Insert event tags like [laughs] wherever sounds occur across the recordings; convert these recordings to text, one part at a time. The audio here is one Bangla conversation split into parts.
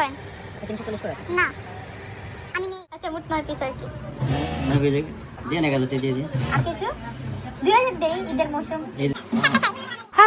করেন। তিনশো চল্লিশ করে? না। আমি নেই আচ্ছা মোট নয় পিস আর কি। দিয়ে না গেল দিয়ে দিন আর কিছু? দুই হাজার দেই ঈদের মৌসুম।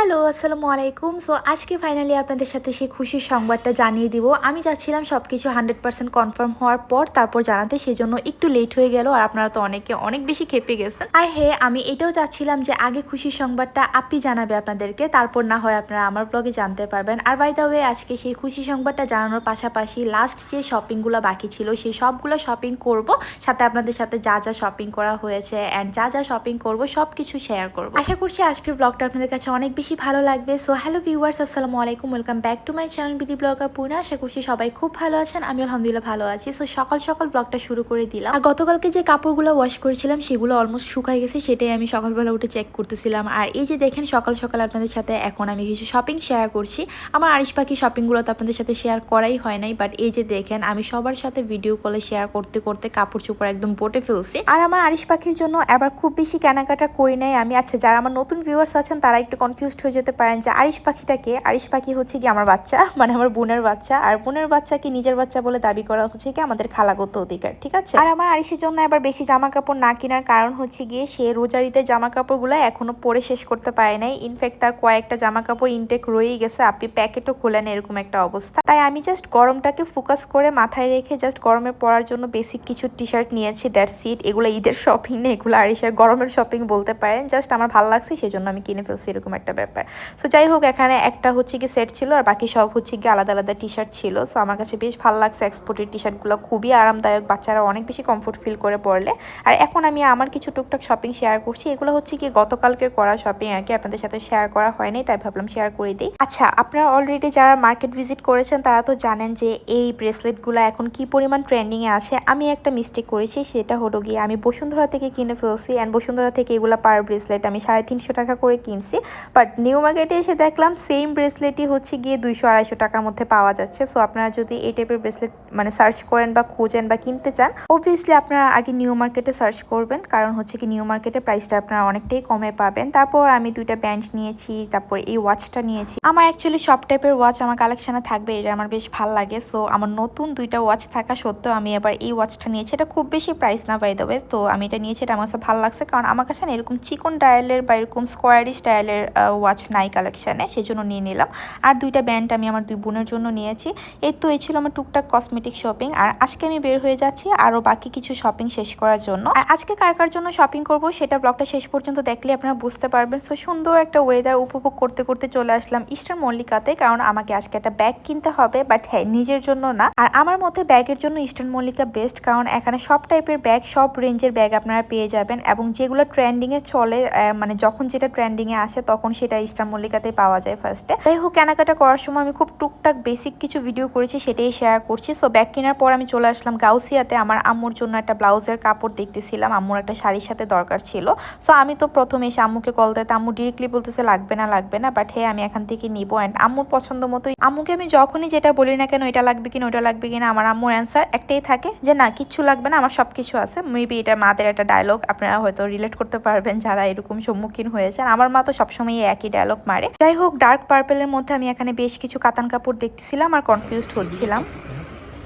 হ্যালো, আসসালামু আলাইকুম। সো আজকে ফাইনালি আপনাদের সাথে সেই খুশির সংবাদটা জানিয়ে দিব। আমি যাচ্ছিলাম সব কিছু হান্ড্রেড পার্সেন্ট কনফার্ম হওয়ার পর তারপর জানাতে সেজন্য একটু লেট হয়ে গেল, আর আপনারা তো অনেকে অনেক বেশি খেপে গেছেন। আর হে আমি এটাও চাচ্ছিলাম যে আগে খুশির সংবাদটা আপনি জানাবে আপনাদেরকে, তারপর না হয় আপনারা আমার ব্লগে জানতে পারবেন। আর বাই দা ওয়ে আজকে সেই খুশি সংবাদটা জানানোর পাশাপাশি লাস্ট যে শপিংগুলো বাকি ছিল, সেই সবগুলো শপিং করব, সাথে আপনাদের সাথে যা যা শপিং করা হয়েছে অ্যান্ড যা যা শপিং করব সব কিছু শেয়ার করব। আশা করছি আজকের ব্লগটা আপনাদের কাছে অনেক বেশি ভালো লাগবে। সো হ্যালো ভিউয়ার্স আসসালামু আলাইকুম। Welcome back to my channel BD blogger Purna আশা করছি সবাই খুব ভালো আছেন, আমি আলহামদুলিল্লাহ ভালো আছি। সো সকাল সকাল ব্লগটা শুরু করে দিলাম। আর গতকালকে যে কাপড়গুলো ওয়াশ করেছিলাম, সেগুলো অলমোস্ট শুকাই গেছে, সেটাই আমি সকালবেলা উঠে চেক করতেছিলাম। আর এই যে দেখেন, সকাল সকাল আপনাদের সাথে এখন আমি কিছু শপিং শেয়ার করছি। আমার আরিশ পাখি শপিংগুলো তো আপনাদের সাথে শেয়ার করাই হয় নাই বাট এই যে দেখেন, আমি সবার সাথে ভিডিও কলে শেয়ার করতে করতে কাপড় চোপড় একদম বটে ফেলছি। আর আমার আরিশ পাখির জন্য এবার খুব বেশি কেনাকাটা করি নাই আমি। আচ্ছা যারা আমার নতুন ভিউয়ার্স আছেন, তারা একটু কনফিউজড হয়ে যেতে পারেন যে আরিশ পাখিটাকে, আরিশ পাখি হচ্ছে কি আমার বাচ্চা [laughs] মানে আমার বোনের বাচ্চা, আর বোনের বাচ্চাকে নিজের বাচ্চা বলে দাবি করা হচ্ছে কি আমাদের খালাগত অধিকার, ঠিক আছে? আর আমার আরিশের জন্য এবার বেশি জামা কাপড় না কেনার কারণ হচ্ছে গিয়ে সে রোজারিতে জামা কাপড়গুলো এখনও পরে শেষ করতে পারে নাই। ইনফ্যাক্ট তার কয়েকটা জামা কাপড় ইনটেক রয়েই গেছে, আপনি প্যাকেটও খোলেন এরকম একটা অবস্থা। তাই আমি জাস্ট গরমটাকে ফোকাস করে মাথায় রেখে জাস্ট গরমে পরার জন্য বেসিক কিছু টি শার্ট নিয়েছি দ্যাট সিট এগুলো ঈদের শপিং না, এগুলো আরিশের গরমের শপিং বলতে পারেন। জাস্ট আমার ভালো লাগছে, সেজন্য আমি কিনে ফেলছি এরকম একটা ব্যাপার। সো যাই হোক এখানে একটা হচ্ছে কি সেট ছিল আর বাকি সব হচ্ছে কি আলাদা আলাদা টি শার্ট ছিল। সো আমার কাছে বেশ ভালো লাগছে এক্সপোর্টের টি শার্টগুলো খুবই আরামদায়ক, বাচ্চারা অনেক বেশি কমফোর্ট ফিল করে পড়লে। আর এখন আমি আমার কিছু টুকটাক শপিং শেয়ার করছি। এগুলো হচ্ছে কি গতকালকের করা শপিং আর কি, আপনাদের সাথে শেয়ার করা হয়নি, তাই ভাবলাম শেয়ার করে দিই। আচ্ছা আপনারা অলরেডি যারা মার্কেট ভিজিট করেছেন, তারা তো জানেন যে এই ব্রেসলেটগুলো এখন কি পরিমাণ ট্রেন্ডিংয়ে আছে। আমি একটা মিস্টেক করেছি, সেটা হলো গিয়ে আমি বসুন্ধরা থেকে কিনে ফেলছি। অ্যান্ড বসুন্ধরা থেকে এগুলো পার ব্রেসলেট আমি সাড়ে তিনশো টাকা করে কিনছি। বাট নিউ মার্কেটে এসে দেখলাম সেম ব্রেসলেটই হচ্ছে গিয়ে দুইশো আড়াইশো টাকার মধ্যে পাওয়া যাচ্ছে। সো আপনারা যদি এই টাইপের ব্রেসলেট মানে সার্চ করেন বা খোঁজেন বা কিনতে চান অবভিয়াসলি আপনারা আগে নিউ মার্কেটে সার্চ করবেন। কারণ হচ্ছে কি নিউ মার্কেটে প্রাইসটা আপনারা অনেকটাই কমে পাবেন। তারপর আমি দুইটা ব্যান্ড নিয়েছি, তারপর এই ওয়াচটা নিয়েছি। আমার অ্যাকচুয়ালি সব টাইপের ওয়াচ আমার কালেকশনে থাকবে, এটা আমার বেশ ভালো লাগে। সো আমার নতুন দুইটা ওয়াচ থাকা সত্ত্বেও আমি এবার এই ওয়াচটা নিয়েছি। এটা খুব বেশি প্রাইস না পাই দেবে তো আমি এটা নিয়েছি, এটা আমার কাছে ভালো লাগছে। কারণ আমার কাছে না এরকম চিকন ডায়ালের বা এরকম স্কোয়ারি স্টাইলের ওয়াচ নাই কালেকশানে সেই জন্য নিয়ে নিলাম। আর দুইটা ব্যান্ড আমি আমার দুই বোনের জন্য নিয়েছি। এই তো, এই ছিল আমার টুকটাক কসমেটিক শপিং আর আজকে আমি বের হয়ে যাচ্ছি আরও বাকি কিছু শপিং শেষ করার জন্য। আর আজকে কার কার জন্য শপিং করব, সেটা ব্লগটা শেষ পর্যন্ত দেখলে আপনারা বুঝতে পারবেন। সো সুন্দর একটা ওয়েদার উপভোগ করতে করতে চলে আসলাম ইস্টার মল্লিকাতে কারণ আমাকে আজকে একটা ব্যাগ কিনতে হবে। বাট হ্যাঁ নিজের জন্য না। আর আমার মধ্যে ব্যাগের জন্য ইস্টার্ন মল্লিকা বেস্ট কারণ এখানে সব টাইপের ব্যাগ সব রেঞ্জের ব্যাগ আপনারা পেয়ে যাবেন। এবং যেগুলো ট্রেন্ডিংয়ে চলে মানে যখন যেটা ট্রেন্ডিংয়ে আসে, তখন সেটা ইস্টার্ন মল্লিকাতে পাওয়া যায় ফার্স্টে যাই হোক, কেনাকাটা করার সময় আমি খুব টুকটাক বেসিক কিছু ভিডিও করেছি, সেটাই শেয়ার করছি। সো ব্যাগ কেনার পর আমি চলে আসলাম গাউসিয়াতে। আমার আম্মুর জন্য একটা ব্লাউজের কাপড় দেখতেছিলাম। আম্মুর একটা শাড়ির সাথে দরকার ছিল। সো আমি তো প্রথমে এসে আম্মুকে কল দিতে, আম্মু ডিরেক্টলি বলতেছে লাগবে না লাগবে না বাট হ্যাঁ আমি এখান থেকে নিব। অ্যান্ড আম্মুর পছন্দ মতোই, আম্মুকে আমি যখনই যেটা বলি না কেন, এটা লাগবে কিনা, ওটা লাগবে কিনা? আমার আম্মুর অ্যান্সার একটাই থাকে যে, না, কিচ্ছু লাগবে না, আমার সব কিছু আছে। মেবি এটা মাদের একটা ডায়লগ আপনারা হয়তো রিলেট করতে পারবেন যারা এরকম সম্মুখীন হয়েছেন। আমার মা তো সবসময় এই একই ডায়লগ মারে। যাই হোক ডার্ক পার্পেলের মধ্যে আমি এখানে বেশ কিছু কাতান কাপড় দেখতেছিলাম আর কনফিউজড হচ্ছিলাম।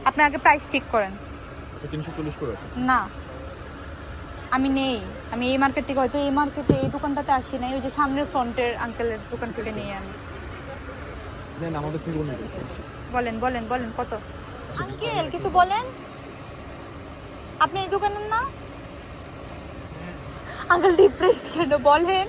আপনি আগে প্রাইস ঠিক করেন। আচ্ছা না। আমি নেই। আমি এই মার্কেট থেকে হয়তো এই মার্কেটে এই দোকানটাতে আসি নাই। ওই যে সামনের ফ্রন্টের আঙ্কেলের দোকান থেকে নিয়ে আমি। বলেন বলেন বলেন কত? আঙ্কেল কিছু বলেন? আপনি এই দোকানের না আঙ্কেল ডিপ্রেসড কেন? বলেন।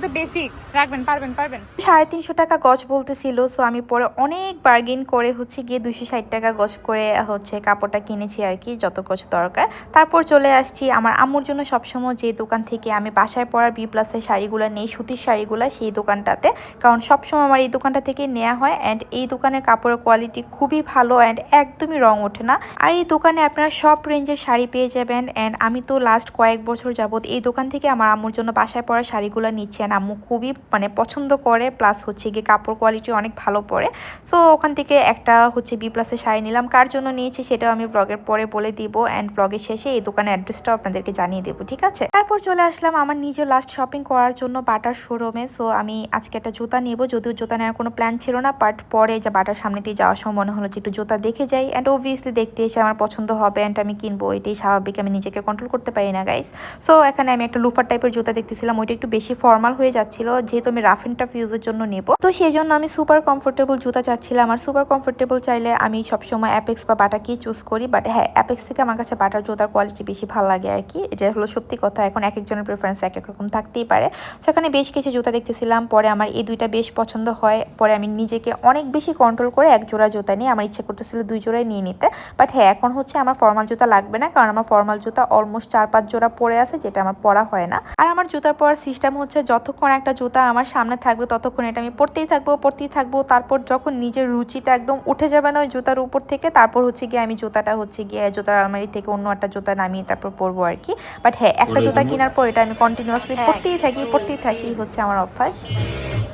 এটা তো বেসিক রাখবেন, পারবেন পারবেন। সাড়ে তিনশো টাকা গজ বলতেছিল সো আমি পরে অনেক বার্গেন করে হচ্ছে গিয়ে দুশো ষাট টাকা গজ করে, হচ্ছে কাপড়টা কিনেছি আর কি, যত গজ দরকার। তারপর চলে আসছি, আমার আম্মুর জন্য সবসময় যে দোকান থেকে আমি বাসায় পরার বি প্লাসের শাড়িগুলো নেই, সুতির শাড়িগুলো সেই দোকানটাতে। কারণ সবসময় আমার এই দোকানটা থেকে নেওয়া হয় অ্যান্ড এই দোকানের কাপড়ের কোয়ালিটি খুবই ভালো অ্যান্ড একদমই রং ওঠে না। আর এই দোকানে আপনারা সব রেঞ্জের শাড়ি পেয়ে যাবেন অ্যান্ড আমি তো লাস্ট কয়েক বছর যাবত এই দোকান থেকে আমার আম্মুর জন্য বাসায় পরা শাড়িগুলো নিচ্ছি, and আম্মু খুবই মানে পছন্দ করে প্লাস হচ্ছে গিয়ে কাপড় কোয়ালিটি অনেক ভালো পড়ে সো ওখান থেকে একটা হচ্ছে বি প্লাসের শাড়ি নিলাম। কার জন্য নিয়েছি সেটাও আমি ব্লগের পরে বলে দিব অ্যান্ড ব্লগের শেষে এই দোকানের অ্যাড্রেসটাও আপনাদেরকে জানিয়ে দেবো, ঠিক আছে? তারপর চলে আসলাম আমার নিজের লাস্ট শপিং করার জন্য বাটার শোরুমে সো আমি আজকে একটা জুতা নেব। যদিও জুতা নেওয়ার কোনো প্ল্যান ছিল না বাট পরে যে বাটার সামনে দিয়ে যাওয়ার সময় মনে হলো যে একটু জুতা দেখে যাই। অ্যান্ড অবভিয়াসলি দেখতে এসে আমার পছন্দ হবে অ্যান্ড আমি কিনবো। এটাই স্বাভাবিক, আমি নিজেকে কন্ট্রোল করতে পারি না গাইস সো এখানে আমি একটা লুফার টাইপের জুতা দেখতেছিলাম। ওইটা একটু বেশি ফর্মাল হয়ে যাচ্ছিল। যেহেতু আমি রাফ অ্যান্ড টাফ ইউজের জন্য নেব। তো সেই জন্য আমি সুপার কমফোর্টেবল জুতা চাচ্ছিলাম। আর সুপার কমফোর্টেবল চাইলে আমি সবসময় অ্যাপেক্স বা বাটাকেই চুজ করি। বাট হ্যাঁ অ্যাপেক্স থেকে আমার কাছে বাটার জুতার কোয়ালিটি বেশি ভালো লাগে আর কি। এটা হলো সত্যি কথা। এখন এক একজনের প্রেফারেন্স এক এক রকম থাকতেই পারে। সেখানে বেশ কিছু জুতা দেখতেছিলাম। পরে আমার এই দুইটা বেশ পছন্দ হয়। পরে আমি নিজেকে অনেক বেশি কন্ট্রোল করে এক জোড়া জুতা নিয়ে আমার ইচ্ছে করতেছিল দুই জোড়াই নিয়ে নিতে। বাট হ্যাঁ এখন হচ্ছে আমার ফর্মাল জুতা লাগবে না। কারণ আমার ফর্মাল জুতা অলমোস্ট চার পাঁচ জোড়া পরে আছে, যেটা আমার পরা হয় না। আর আমার জুতার পরার সিস্টেম হচ্ছে যতক্ষণ একটা জুতা আমার সামনে থাকবে ততক্ষণ এটা আমি পরতেই থাকব পরতেই থাকব। তারপর যখন নিজের রুচিটা একদম উঠে যাবে না ওই জুতার উপর থেকে তারপর হচ্ছে গিয়ে আমি জুতাটা হচ্ছে গিয়ে জুতার আলমারি থেকে অন্য একটা জুতা নামিয়ে তারপর পরবো আর কি। বাট হ্যাঁ একটা জুতা কেনার পর এটা আমি কন্টিনিউয়াসলি পরতেই থাকি পরতেই থাকি হচ্ছে আমার অভ্যাস।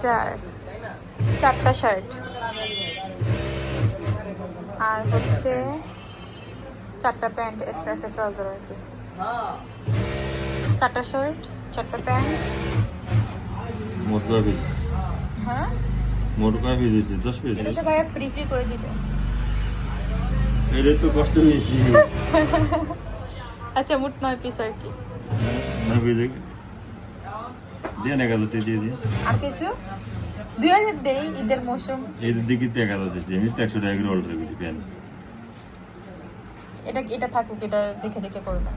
চার। চারটা শার্ট আর হচ্ছে চারটা প্যান্ট একটা একটা ট্রাউজার আর কি। চারটা শার্ট চারটা প্যান্ট মোট কয় পিস হ্যাঁ? মোট কয় পিস হয়েছে দশ পিস এটা তো ভাইয়া ফ্রি ফ্রি করে দিবে। এটাই তো কষ্ট বেশি আচ্ছা মোট নয় পিস আর কি। নয় পিস দিয়ে হাজার টাকা দিয়ে দিই আর কিছু? দুই হাজার দেই ঈদের মৌসুম। দিকে তো এক হাজার একশো টাকা করে করি এটা এটা থাকুক এটা দেখে দেখে করবেন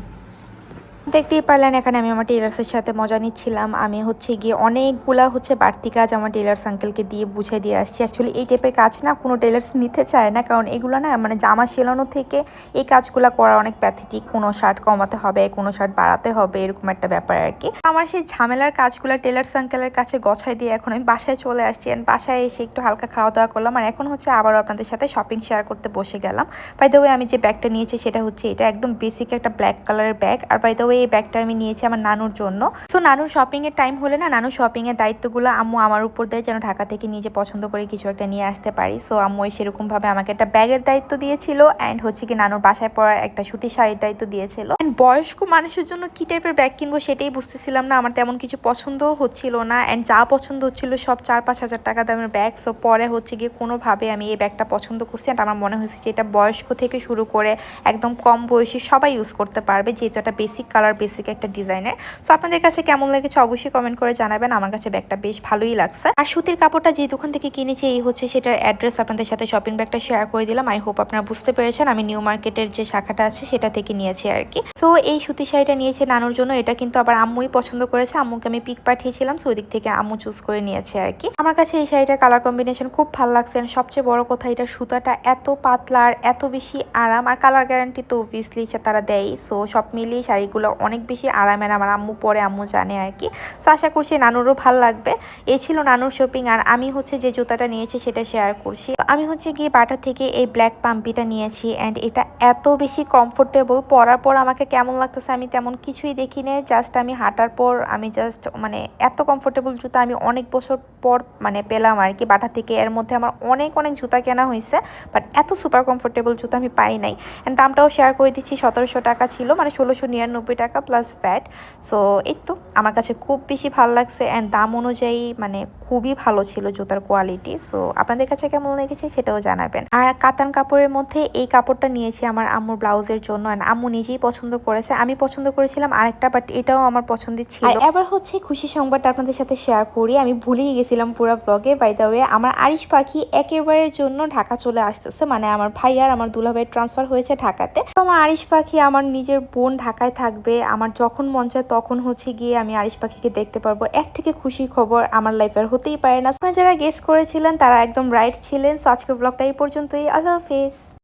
দেখতেই পারলেন, এখানে আমি আমার টেলার্সের সাথে মজা নিচ্ছিলাম। আমি হচ্ছে গিয়ে অনেকগুলা হচ্ছে বাড়তি কাজ আমার টেলার্স আঙ্কেলকে দিয়ে বুঝে দিয়ে আসছি। অ্যাকচুয়ালি এই টাইপের কাজ না কোনো টেলার্স নিতে চায় না, কারণ এগুলো না মানে জামা সেলানো থেকে এই কাজগুলো করা অনেক প্যাথেটিক কোনো শার্ট কমাতে হবে, কোনো শার্ট বাড়াতে হবে, এরকম একটা ব্যাপার আর কি আমার সেই ঝামেলার কাজগুলো টেলার্স আঙ্কেলের কাছে গছাই দিয়ে এখন আমি বাসায় চলে আসছি। And বাসায় এসে একটু হালকা খাওয়া দাওয়া করলাম। আর এখন হচ্ছে আবারও আপনাদের সাথে শপিং শেয়ার করতে বসে গেলাম। বাই দ্য ওয়ে আমি যে ব্যাগটা নিয়েছি সেটা হচ্ছে এটা একদম বেসিক একটা ব্ল্যাক কালারের ব্যাগ আর বাই দ্য ওয়ে এই ব্যাগটা আমি নিয়েছি আমার নানুর জন্য। সো নানুর শপিং এর টাইম হলে না, নানু শপিং এর দায়িত্বগুলো আম্মু আমার উপর দেয়, যেন ঢাকা থেকে নিজে পছন্দ করে কিছু একটা নিয়ে আসতে পারি। সো আম্মু সেরকম ভাবে আমাকে একটা ব্যাগের দায়িত্ব দিয়েছিল অ্যান্ড হচ্ছে কি নানুর বাসায় পড়ার একটা সুতির শাড়ির দায়িত্ব দিয়েছিল। অ্যান্ড বয়স্ক মানুষের জন্য কি টাইপের ব্যাগ কিনবো সেটাই বুঝতেছিলাম না, আমার তেমন কিছু পছন্দও হচ্ছিল না অ্যান্ড যা পছন্দ হচ্ছিল সব চার পাঁচ হাজার টাকা দামের ব্যাগ সো পরে হচ্ছে গিয়ে কোনোভাবে আমি এই ব্যাগটা পছন্দ করছি অ্যান্ড আমার মনে হয়েছে যে এটা বয়স্ক থেকে শুরু করে একদম কম বয়সী সবাই ইউজ করতে পারবে, যেহেতু একটা বেসিক কালার বেসিক একটা ডিজাইনের। সো আপনাদের কাছে কেমন লেগেছে অবশ্যই কমেন্ট করে জানাবেন। আমার কাছে ব্যাগটা বেশ ভালোই লাগছে। আর সুতির কাপড়টা যে দোকান থেকে কিনেছি, এই হচ্ছে সেটার অ্যাড্রেস আপনাদের সাথে শপিং ব্যাগটা শেয়ার করে দিলাম। আই হোপ আপনারা বুঝতে পেরেছেন, আমি নিউ মার্কেটের যে শাখাটা আছে, সেটা থেকে নিয়েছি আর কি সো এই সুতির শাড়িটা নিয়েছে নানুর জন্য। এটা কিন্তু আবার আম্মুই পছন্দ করেছে। আম্মুকে আমি পিক পাঠিয়েছিলাম সো ওই দিক থেকে আম্মু চুজ করে নিয়েছে আর কি আমার কাছে এই শাড়িটার কালার কম্বিনেশন খুব ভালো লাগছে। সবচেয়ে বড় কথা, এটা সুতাটা এত পাতলা আর এত বেশি আরাম। আর কালার গ্যারান্টি তো অবভিয়াসলি তারা দেয় সো সব মিলিয়ে শাড়িগুলো অনেক বেশি আরামের, আমার আম্মু পরে আম্মু জানে আর কি। সো আশা করছি নানুরও ভালো লাগবে। এ ছিল নানুর শপিং আর আমি হচ্ছে যে জুতাটা নিয়েছি সেটা শেয়ার করছি। আমি হচ্ছে গিয়ে বাটা থেকে এই ব্ল্যাক পাম্পিটা নিয়েছি অ্যান্ড এটা এত বেশি কমফোর্টেবল পরার পর আমাকে কেমন লাগতেছে আমি তেমন কিছুই দেখি না জাস্ট আমি হাঁটার পর আমি জাস্ট মানে এত কমফোর্টেবল জুতা আমি অনেক বছর পর মানে পেলাম আর কি বাটা থেকে। এর মধ্যে আমার অনেক অনেক জুতা কেনা হয়েছে বাট এত সুপার কমফোর্টেবল জুতা আমি পাই নাই। অ্যান্ড দামটাও শেয়ার করে দিচ্ছি সতেরোশো টাকা ছিল মানে ষোলোশো নিরানব্বই টাকা প্লাস ফ্যাট সো এই তো আমার কাছে খুব বেশি ভালো লাগছে অ্যান্ড দাম অনুযায়ী মানে খুবই ভালো ছিল জুতার কোয়ালিটি সো আপনাদের কাছে কেমন লেগেছে সেটাও জানাবেন। আর কাতান কাপড়ের মধ্যে এই কাপড়টা নিয়েছি আমার আম্মুর ব্লাউজের জন্য অ্যান্ড আম্মু নিজেই পছন্দ করেছে। আমি পছন্দ করেছিলাম আরেকটা বাট এটাও আমার পছন্দের ছিল। এবার হচ্ছে খুশি সংবাদটা আপনাদের সাথে শেয়ার করি। আমি ভুলেই গেছিলাম পুরো ব্লগে বাই দ্য ওয়ে আমার আরিশ পাখি একেবারের জন্য ঢাকা চলে আসতেছে। মানে আমার ভাই আর আমার দুলাভাইয়ের ট্রান্সফার হয়েছে ঢাকাতে। তো আমার আরিশ পাখি আমার নিজের বোন ঢাকায় থাকবে। আমার যখন মন চায় তখন হচ্ছে গিয়ে আমি আরিশ পাখিকে দেখতে পারব। এর থেকে খুশি খবর আমার লাইফের হতেই পারে না। আপনারা যারা গেস করেছিলেন তারা একদম রাইট ছিলেন। সো আজকের ব্লগটা এই পর্যন্তই। আল্লাহ হাফেজ।